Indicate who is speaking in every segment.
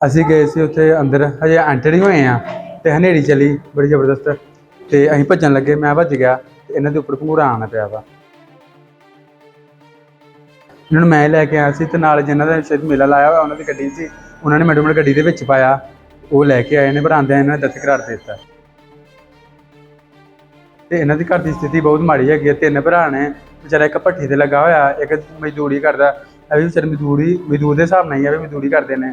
Speaker 1: ਅਸੀਂ ਗਏ ਸੀ ਉੱਥੇ ਅੰਦਰ, ਹਜੇ ਐਂਟਰ ਹੀ ਹੋਏ ਆ ਤੇ ਹਨੇਰੀ ਚਲੀ ਬੜੀ ਜ਼ਬਰਦਸਤ ਤੇ ਅਸੀਂ ਭੱਜਣ ਲੱਗੇ, ਮੈਂ ਭੱਜ ਗਿਆ ਤੇ ਇਹਨਾਂ ਦੇ ਉੱਪਰ ਭੰਗੂੜਾ ਆਣਾ ਪਿਆ ਵਾ। ਇਹਨਾਂ ਨੂੰ ਮੈਂ ਲੈ ਕੇ ਆਇਆ ਸੀ ਤੇ ਨਾਲ ਜਿਨ੍ਹਾਂ ਦਾ ਸ਼ਾਇਦ ਮੇਲਾ ਲਾਇਆ ਹੋਇਆ ਉਹਨਾਂ ਦੀ ਗੱਡੀ ਸੀ, ਉਹਨਾਂ ਨੇ ਮੈਡਮ ਨੂੰ ਗੱਡੀ ਦੇ ਵਿੱਚ ਪਾਇਆ, ਉਹ ਲੈ ਕੇ ਆਏ ਨੇ ਬਰਾਂਦਿਆਂ ਇਹਨਾਂ ਨੇ ਦੱਤ ਕਰਾਰ ਦੇ ਦਿੱਤਾ। ਤੇ ਇਹਨਾਂ ਦੀ ਘਰ ਦੀ ਸਥਿਤੀ ਬਹੁਤ ਮਾੜੀ ਹੈਗੀ ਹੈ ਤਿੰਨ ਭਰਾ ਨੇ, ਵਿਚਾਰਾ ਇੱਕ ਭੱਠੀ ਤੇ ਲੱਗਾ ਹੋਇਆ, ਇੱਕ ਮਜ਼ਦੂਰੀ ਕਰਦਾ, ਇਹ ਵੀ ਵਿਚਾਰੇ ਮਜ਼ਦੂਰੀ, ਮਜ਼ਦੂਰ ਦੇ ਹਿਸਾਬ ਨਾਲ ਹੀ ਆ ਵੀ ਮਜ਼ਦੂਰੀ ਕਰਦੇ ਨੇ।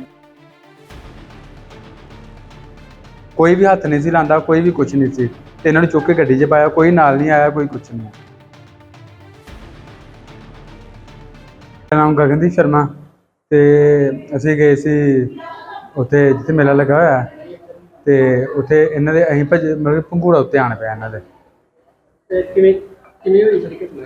Speaker 1: ਕੋਈ ਵੀ ਹੱਥ ਨਹੀਂ ਸੀ ਲਾਂਦਾ ਕੋਈ ਵੀ ਕੁਝ ਨਹੀਂ ਸੀ। ਤੇ ਇਹਨਾਂ ਨੂੰ ਚੁੱਕ ਕੇ ਗੱਡੀ 'ਚ ਪਾਇਆ ਕੋਈ ਨਾਲ ਨਹੀਂ ਆਇਆ ਕੋਈ ਕੁਝ ਨਹੀਂ। ਮੇਰਾ ਨਾਮ ਗਗਨਦੀਪ ਸ਼ਰਮਾ ਤੇ ਅਸੀਂ ਗਏ ਸੀ ਉੱਥੇ ਜਿੱਥੇ ਮੇਲਾ ਲੱਗਾ ਹੋਇਆ। ਤੇ ਉੱਥੇ ਇਹਨਾਂ ਦੇ ਅਸੀਂ ਭੱਜ ਮਤਲਬ ਕਿ ਭੰਗੂੜਾ ਉੱਤੇ ਆਣ ਪਿਆ ਇਹਨਾਂ ਦੇ।
Speaker 2: ਤੇ ਕਿਵੇਂ ਕਿਵੇਂ ਹੋਈ ਸਾਰੀ ਘਟਨਾ?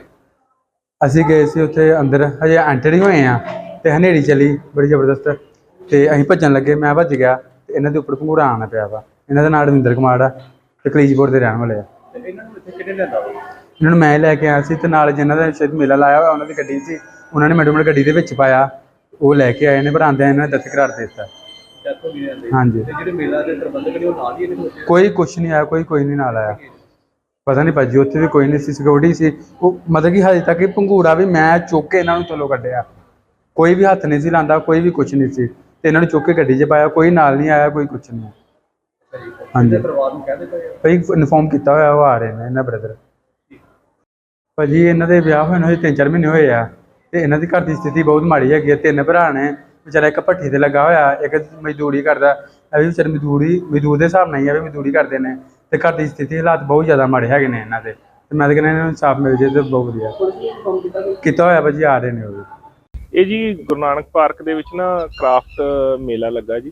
Speaker 1: ਅਸੀਂ ਗਏ ਸੀ ਉੱਥੇ ਅੰਦਰ ਹਜੇ ਐਂਟਰ ਹੀ ਹੋਏ ਆ ਤੇ ਹਨੇਰੀ ਚੱਲੀ ਬੜੀ ਜ਼ਬਰਦਸਤ। ਤੇ ਅਸੀਂ ਭੱਜਣ ਲੱਗੇ ਮੈਂ ਭੱਜ ਗਿਆ ਤੇ ਇਹਨਾਂ ਦੇ ਉੱਪਰ ਭੰਗੂੜਾ ਆਣਾ ਪਿਆ ਵਾ। ਇਹਨਾਂ ਦਾ ਨਾਮ ਰਵਿੰਦਰ ਕੁਮਾਰ ਆ ਤੇ ਕਲੀਜਪੁਰ ਦੇ ਰਹਿਣ ਵਾਲੇ ਆ।
Speaker 2: ਤੇ ਇਹਨਾਂ ਨੂੰ ਇੱਥੇ ਕਿਹਨੇ ਲਿਆਂਦਾ ਵਾ?
Speaker 1: ਇਹਨਾਂ ਨੂੰ ਮੈਂ ਲੈ ਕੇ ਆਇਆ ਸੀ ਤੇ ਨਾਲ ਜਿਨ੍ਹਾਂ ਦਾ ਸ਼ਾਇਦ ਮੇਲਾ ਲਾਇਆ ਹੋਇਆ ਉਹਨਾਂ ਦੀ ਗੱਡੀ ਸੀ ਉਹਨਾਂ ਨੇ ਮੈਡਮ ਨੂੰ ਗੱਡੀ ਦੇ ਵਿੱਚ ਪਾਇਆ ਉਹ ਲੈ ਕੇ ਆਏ ਨੇ ਬਰਾਂਦਿਆਂ ਇਹਨਾਂ ਨੇ ਦੱਤ ਕਰਾਰ ਦੇ ਦਿੱਤਾ।
Speaker 2: ਡੈਥ ਹੋ ਗਈ ਇਹਨਾਂ ਦੀ।
Speaker 1: ਹਾਂਜੀ।
Speaker 2: ਤੇ ਜਿਹੜੇ ਮੇਲਾ ਦੇ ਪ੍ਰਬੰਧਕ ਨੇ ਉਹ ਨਾਲ ਹੀ ਇਹਦੇ ਵਿੱਚ
Speaker 1: ਕੋਈ ਕੁਛ ਨਹੀਂ ਆਇਆ ਕੋਈ ਕੋਈ ਨਹੀਂ ਨਾਲ ਆਇਆ। ਪਤਾ ਨਹੀਂ ਭਾਜੀ ਉੱਥੇ ਵੀ ਕੋਈ ਨਹੀਂ ਸੀ ਸਿਕਿਉਰਿਟੀ ਸੀ। ਉਹ ਮਤਲਬ ਕਿ ਹਜੇ ਤੱਕ ਇਹ ਭੰਗੂੜਾ ਵੀ ਮੈਂ ਚੁੱਕ ਕੇ ਇਹਨਾਂ ਨੂੰ ਥੱਲੋਂ ਕੱਢਿਆ। ਕੋਈ ਵੀ ਹੱਥ ਨਹੀਂ ਸੀ ਲਾਂਦਾ ਕੋਈ ਵੀ ਕੁਛ ਨਹੀਂ ਸੀ। ਤੇ ਇਹਨਾਂ ਨੂੰ ਚੁੱਕ ਕੇ ਗੱਡੀ 'ਚ ਪਾਇਆ ਕੋਈ ਨਾਲ ਨਹੀਂ ਆਇਆ ਕੋਈ ਕੁਛ ਨਹੀਂ। ਹਾਂਜੀ।
Speaker 2: ਪਰਿਵਾਰ ਨੂੰ ਕਹਿ ਦਿੱਤਾ
Speaker 1: ਭਾਈ ਇਨਫੋਰਮ ਕੀਤਾ ਹੋਇਆ ਉਹ ਆ ਰਹੇ ਨੇ ਇਹਨਾਂ ਬ੍ਰਦਰ ਭਾਜੀ ਇਹਨਾਂ ਦੇ ਵਿਆਹ ਹੋਏ ਨੂੰ ਹਜੇ 3-4 ਮਹੀਨੇ ਹੋਏ ਆ ਤੇ ਇਹਨਾਂ ਦੀ ਘਰ ਦੀ ਸਥਿਤੀ ਬਹੁਤ ਮਾੜੀ ਹੈਗੀ ਹੈ ਤਿੰਨ ਭਰਾ ਨੇ ਵਿਚਾਰਾ ਇੱਕ ਭੱਠੀ ਤੇ ਲੱਗਾ ਹੋਇਆ ਇੱਕ ਮਜ਼ਦੂਰੀ ਕਰਦਾ। ਇਹ ਵੀ ਵਿਚਾਰੇ ਮਜ਼ਦੂਰੀ ਮਜ਼ਦੂਰ ਦੇ ਹਿਸਾਬ ਨਾਲ ਹੀ ਆ ਵੀ ਮਜ਼ਦੂਰੀ ਕਰਦੇ ਨੇ ਤੇ ਘਰ ਦੀ ਸਥਿਤੀ ਹਾਲਾਤ ਬਹੁਤ ਜ਼ਿਆਦਾ ਮਾੜੇ ਹੈਗੇ ਨੇ ਇਹਨਾਂ ਦੇ। ਤੇ ਮੈਂ ਤਾਂ ਕਹਿੰਦਾ ਇਹਨਾਂ ਨੂੰ ਇਨਸਾਫ ਮਿਲ ਜੇ ਤੇ ਬਹੁਤ ਵਧੀਆ।
Speaker 2: ਕੀਤਾ
Speaker 1: ਹੋਇਆ ਭਾਜੀ ਆ ਰਹੇ ਨੇ ਉਹ ਵੀ।
Speaker 3: ਇਹ ਜੀ ਗੁਰੂ ਨਾਨਕ ਪਾਰਕ ਦੇ ਵਿੱਚ ਨਾ ਕ੍ਰਾਫਟ ਮੇਲਾ ਲੱਗਾ ਜੀ।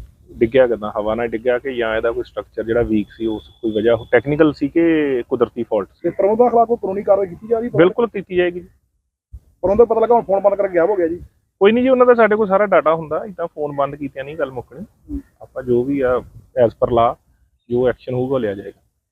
Speaker 3: ਡਿੱਗਿਆ ਕਿੱਦਾਂ ਹਵਾ ਨਾਲ ਡਿੱਗਿਆ ਕਿ ਜਾਂ ਇਹਦਾ ਕੋਈ ਸਟਰਕਚਰ ਜਿਹੜਾ ਵੀਕ ਸੀ ਉਸ ਕੋਈ ਵਜ੍ਹਾ ਟੈਕਨੀਕਲ ਸੀ ਕਿ ਕੁਦਰਤੀ ਫਾਲਟ ਸੀ?
Speaker 4: ਤੇ ਪ੍ਰਬੰਧਕ ਖਿਲਾਫ ਕੋਈ ਕਾਨੂੰਨੀ ਕਾਰਵਾਈ ਕੀਤੀ ਜਾ ਰਹੀ
Speaker 3: ਬਿਲਕੁਲ ਕੀਤੀ ਜਾਏਗੀ ਜੀ।
Speaker 4: ਪ੍ਰਬੰਧਕ ਪਤਾ ਲੱਗਾ ਹੁਣ ਫੋਨ ਬੰਦ ਕਰਕੇ ਗਾਇਬ ਹੋ ਗਿਆ ਜੀ।
Speaker 3: ਕੋਈ ਨਹੀਂ ਜੀ ਉਹਨਾਂ ਦਾ ਸਾਡੇ ਕੋਲ ਸਾਰਾ ਡਾਟਾ ਹੁੰਦਾ ਇਦਾਂ ਫੋਨ ਬੰਦ ਕੀਤਿਆਂ ਨਹੀਂ ਗੱਲ ਮੁੱਕਣੀ। ਆਪਾਂ ਜੋ ਵੀ ਆ ਐਸ ਪਰ ਲਾ ਜੋ ਐਕਸ਼ਨ ਹੋਊਗਾ ਲਿਆ ਜਾਏਗਾ।